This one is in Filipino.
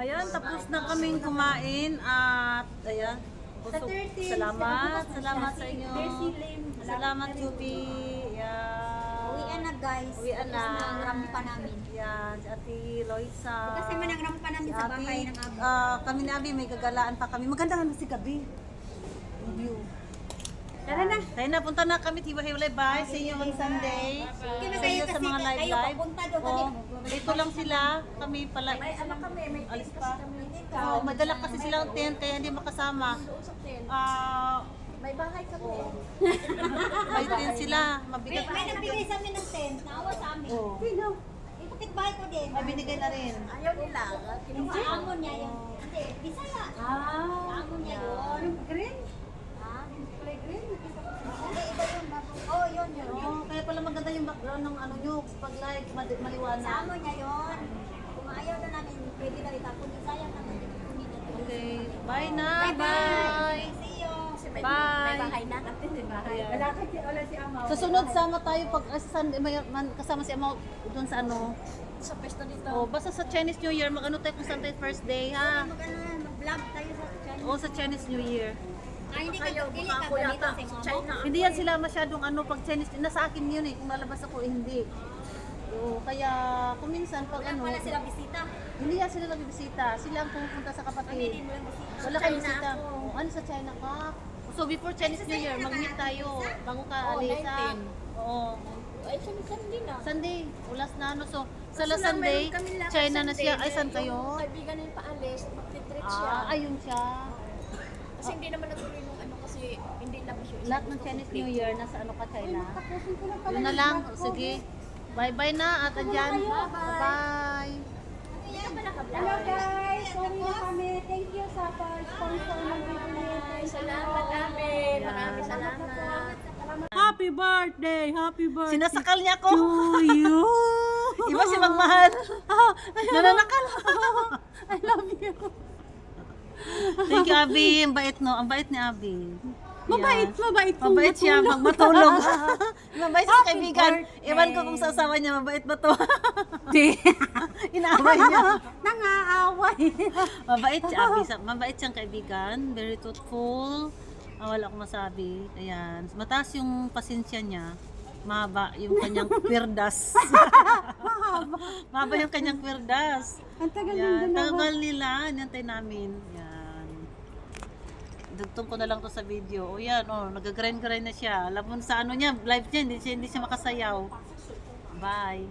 Ayan, tapos na kaming kumain at ayan. Sa Busog. 13, Salamat, sa salamat sa inyo. Salamat, Juby. Yan. Uwian na guys. Uwian na. Ang rampa namin. Yan, si Ate Loisa. Kasi man ang rampa namin sa bahay ng abo. ah, kami ni Abi, may gagalaan pa kami. Maganda nga si Gabi. View. Tara na. Tayo na, punta na kami. Tiwa-hiwalay. Bye. See you on Sunday. See you sa mga papunta doon Oh, dito lang sila. Kami pala. May ano kami, may Alis pa. Oh, madala kasi silang tent kaya hindi makasama. Ah, May bahay kami. may tent sila. May, Mabigat. may nagbigay sa amin ng tent. Naawa sa amin. Oh. Sino? Yung kapitbahay ko din. Ay, binigay na rin. Ayaw nila. Yung amon niya yun. Hindi, Bisaya. Ah. Amon niya yun. Green? Ha? Kulay green? Hindi, iba yun. bago. Oh, yun, yun. yun. Oh, kaya pala maganda yung background ng ano nyo. Pag live, mali- Sa maliwanag. amon niya yun. Kung ayaw na namin, pwede na itapon. Sayang naman. Okay. Bye na. Bye-bye. See you. Bye. na. Kapit may bahay. Yeah. Wala kasi, wala si Amaw. Sa sunod, sama tayo pag ah, may, man, kasama si Amaw doon sa ano. Sa pwesto dito. Oh, basta sa Chinese New Year, mag-ano tayo kung saan tayo first day, ha? Mag-ano, mag-vlog tayo sa channel. O sa Chinese New Year. Ay, hindi ka, hindi ka ganito sa China. Hindi yan sila masyadong ano pag Chinese, nasa akin yun eh, kung lalabas ako eh, hindi. Oo, kaya kung minsan pag Wala ano, pala sila bisita. hindi yan sila nagbibisita, sila ang pumupunta sa kapatid. din walang bisita. Wala kang bisita. Oh, ano sa China ka? So before Chinese New Year, mag-meet tayo bago ka Oo, alis ha. 19. Oo. Ay, sunod-sunod na. Sunday, ulas na ano. So, sa last Sunday, China na siya. Ay, saan kayo? kaibigan na yung paalis, magtitreat siya. Ah, ayun siya. Kasi hindi naman natuloy nung kasi hindi labas yung Lahat ng Chinese New Year, nasa ano ka, China? Yun na lang. Sige. Bye-bye na at andyan. Bye-bye. Hello guys, sorry na kami. Thank you sa sponsor ng video. Salamat amin. Maraming salamat. Happy birthday! Happy birthday Sinasakal niya ako. to you! Iba si Magmahal. Nananakal. I love you! Thank you, Abi. Ang bait, no? Ang bait ni Abi. Mabait, mabait kung Mabait siya pag matulog. mabait siya sa kaibigan. Ewan ko kung sa asawa niya, mabait ba to? Di. Inaaway niya. Nangaaway. Mabait si Abi. Mabait siyang kaibigan. Very truthful. Ah, wala akong masabi. Ayan. Mataas yung pasensya niya. Mahaba yung kanyang kwirdas. Mahaba. Mahaba yung kanyang kwirdas. Ang tagal ng Yan. dalawa. Tagal nila. Nantay namin. Yan. Dugtong ko na lang to sa video. O yan, oh, nag-grind-grind na siya. Alam mo sa ano niya, live niya, hindi siya, hindi siya makasayaw. Bye.